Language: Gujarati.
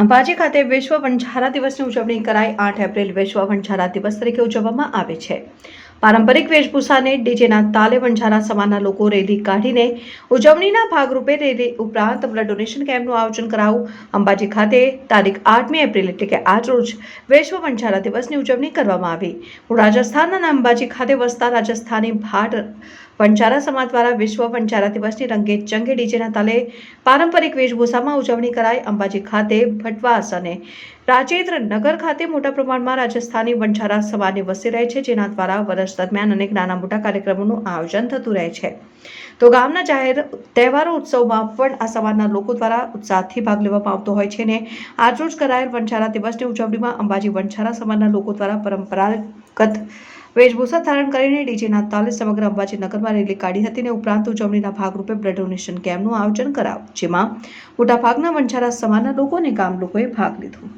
અંબાજી ખાતે વિશ્વ વણઝારા દિવસની ઉજવણી કરાઈ. આઠ એપ્રિલ વિશ્વ વણઝારા દિવસ તરીકે ઉજવવામાં આવે છે. પારંપરિક વેશભૂષાને ડીજેના તાલે વણઝારા સમાજના લોકો રેલી કાઢીને ઉજવણીના ભાગરૂપે રેલી ઉપરાંત બ્લડ ડોનેશન કેમ્પનું આયોજન કરાવું. અંબાજી ખાતે તારીખ આઠમી એપ્રિલ એટલે કે આજ રોજ વિશ્વ વણઝારા દિવસની ઉજવણી કરવામાં આવી. રાજસ્થાનના અંબાજી ખાતે વસતા રાજસ્થાની ભાટ વણઝારા સમાજ દ્વારા વિશ્વ વંચારા દિવસની રંગે ચંગે ડીજેના તાલે પારંપરિક વેશભૂષામાં ઉજવણી કરાઈ અંબાજી ખાતે ભટવાસ અને રાજેન્દ્ર નગર ખાતે મોટા પ્રમાણમાં રાજસ્થાની વંચારા સમાજની વસી રહે છે, જેના દ્વારા વર્ષ દરમિયાન અનેક નાના મોટા કાર્યક્રમોનું આયોજન થતું રહે છે. તો ગામના જાહેર તહેવારો ઉત્સવમાં પણ આ સમાજના લોકો દ્વારા ઉત્સાહથી ભાગ લેવામાં આવતો હોય છે ને આજરોજ કરાયેલ વંચારા દિવસની ઉજવણીમાં અંબાજી વંચારા સમાજના લોકો દ્વારા પરંપરાગત વેશભૂષા ધારણ કરીને ડીજેના તાલે સમગ્ર અંબાજી નગરમાં રેલી કાઢી હતી અને ઉપરાંત ઉજવણીના ભાગરૂપે બ્લડ ડોનેશન કેમ્પનું આયોજન કરાયું, જેમાં મોટાભાગના વંજારા સમાજના લોકો અને ગામ લોકોએ ભાગ લીધો.